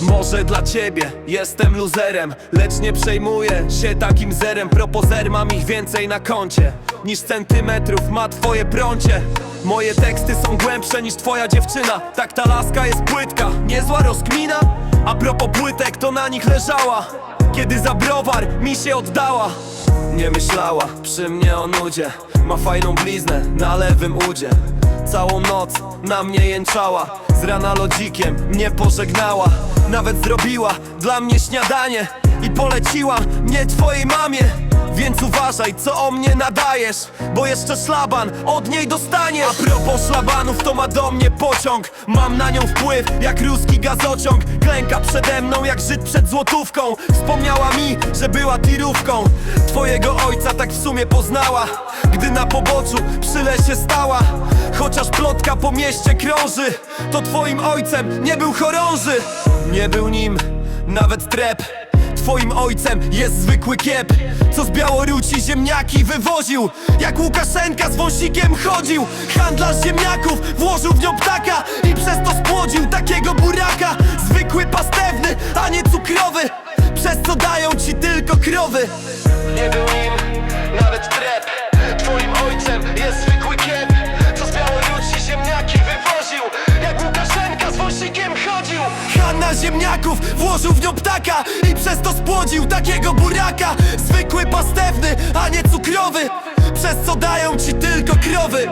Może dla ciebie jestem luzerem Lecz nie przejmuję się takim zerem. Propozer mam ich więcej na koncie Niż centymetrów ma twoje prącie. Moje teksty są głębsze niż twoja dziewczyna. Tak ta laska jest płytka, niezła rozkmina. A propos płytek to na nich leżała. Kiedy za browar mi się oddała Nie myślała przy mnie o nudzie. Ma fajną bliznę na lewym udzie Całą noc na mnie jęczała. Z rana lodzikiem mnie pożegnała. Nawet zrobiła dla mnie śniadanie I poleciła mnie twojej mamie. Więc uważaj co o mnie nadajesz Bo jeszcze szlaban od niej dostaniesz. A propos szlabanów to ma do mnie pociąg. Mam na nią wpływ jak ruski gazociąg. Klęka przede mną jak Żyd przed złotówką. Wspomniała mi, że była tirówką. Twojego ojca tak w sumie poznała Gdy na poboczu przy lesie stała Chociaż plotka po mieście krąży To twoim ojcem nie był chorąży. Nie był nim nawet trep. Twoim ojcem jest zwykły kiep Co z Białorusi ziemniaki wywoził. Jak Łukaszenka z wąsikiem chodził Handlarz ziemniaków włożył w nią ptaka I przez to spłodził takiego buraka. Zwykły pastewny, a nie cukrowy Przez co dają ci tylko krowy. Nie Hanna ziemniaków włożył w nią ptaka I przez to spłodził takiego buraka. Zwykły pastewny, a nie cukrowy Przez co dają ci tylko krowy